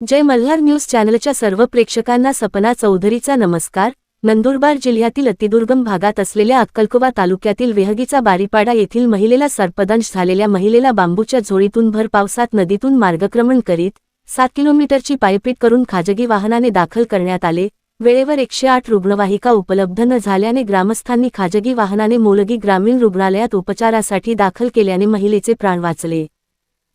जय Malhar news चॅनलच्या सर्व प्रेक्षकांना सपना चौधरीचा नमस्कार. नंदुरबार जिल्ह्यातील अतिदुर्गम भागात असलेल्या अक्कलकोवा तालुक्यातील वेहगीचा बारीपाडा येथील महिलेला सर्पदंश झालेल्या महिलेला बांबूच्या झोळीतून भर पावसात नदीतून मार्गक्रमण करीत सात किलोमीटरची पायपीट करून खाजगी वाहनाने दाखल करण्यात आले. वेळेवर एकशे आठ रुग्णवाहिका उपलब्ध न झाल्याने ग्रामस्थांनी खाजगी वाहनाने मोलगी ग्रामीण रुग्णालयात उपचारासाठी दाखल केल्याने महिलेचे प्राण वाचले.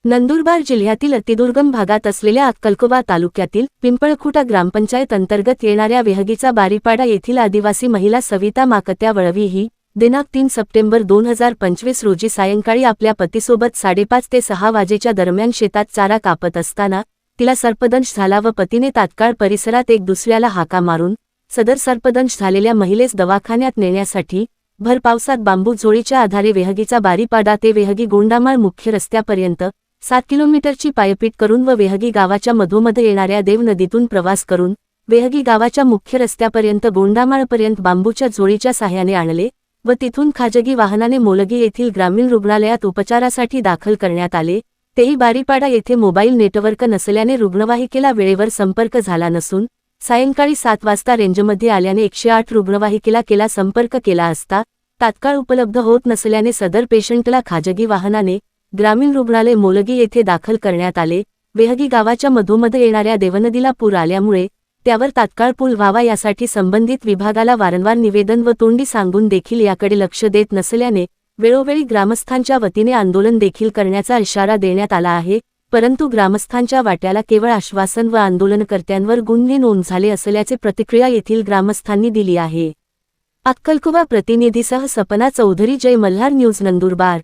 नंदुरबार जिल्ह्यातील अतिदुर्गम भागात असलेल्या अक्कलकोबा तालुक्यातील पिंपळखुटा ग्रामपंचायत अंतर्गत येणाऱ्या वेहगीचा बारीपाडा येथील आदिवासी महिला सविता माकत्या वळवी ही दिनांक तीन सप्टेंबर दोन हजार पंचवीस रोजी सायंकाळी आपल्या पतीसोबत साडेपाच ते सहा वाजेच्या दरम्यान शेतात चारा कापत असताना तिला सर्पदंश झाला व पतीने तात्काळ परिसरात एक दुसऱ्याला हाका मारून सदर सर्पदंश झालेल्या महिलेस दवाखान्यात नेण्यासाठी भर पावसात बांबू झोळीच्या आधारे वेहगीचा बारीपाडा ते वेहगी गोंडामाळ मुख्य रस्त्यापर्यंत सात किलोमीटरची पायपीट करून व वेहगी गावाच्या मधोमध येणाऱ्या देव नदीतून प्रवास करून वेहगी गावाच्या मुख्य रस्त्यापर्यंत गोंडामाळपर्यंत बांबूच्या झोळीच्या साह्याने आणले व तिथून खाजगी वाहनाने मोलगी येथील ग्रामीण रुग्णालयात उपचारासाठी दाखल करण्यात आले. तेही बारीपाडा येथे मोबाईल नेटवर्क नसल्याने रुग्णवाहिकेला वेळेवर संपर्क झाला नसून सायंकाळी सात वाजता रेंजमध्ये आल्याने एकशे आठ रुग्णवाहिकेला केला संपर्क केला असता तात्काळ उपलब्ध होत नसल्याने सदर पेशंटला खाजगी वाहनाने ग्रामीण रुग्णालय मोलगी येथे दाखल करण्यात आले. वेहगी गावाच्या मधोमध येणाऱ्या देवनदीला पूर आल्यामुळे त्यावर तात्काळ पूल व्हावा यासाठी संबंधित विभागाला वारंवार निवेदन व तोंडी सांगून देखील याकडे लक्ष देत नसल्याने वेळोवेळी ग्रामस्थांच्या वतीने आंदोलन देखील करण्याचा इशारा देण्यात आला आहे. परंतु ग्रामस्थांच्या वाट्याला केवळ आश्वासन व आंदोलनकर्त्यांवर गुन्हे नोंद झाले असल्याचे प्रतिक्रिया येथील ग्रामस्थांनी दिली आहे. अक्कलकुवा प्रतिनिधीसह सपना चौधरी जय मल्हार न्यूज नंदुरबार.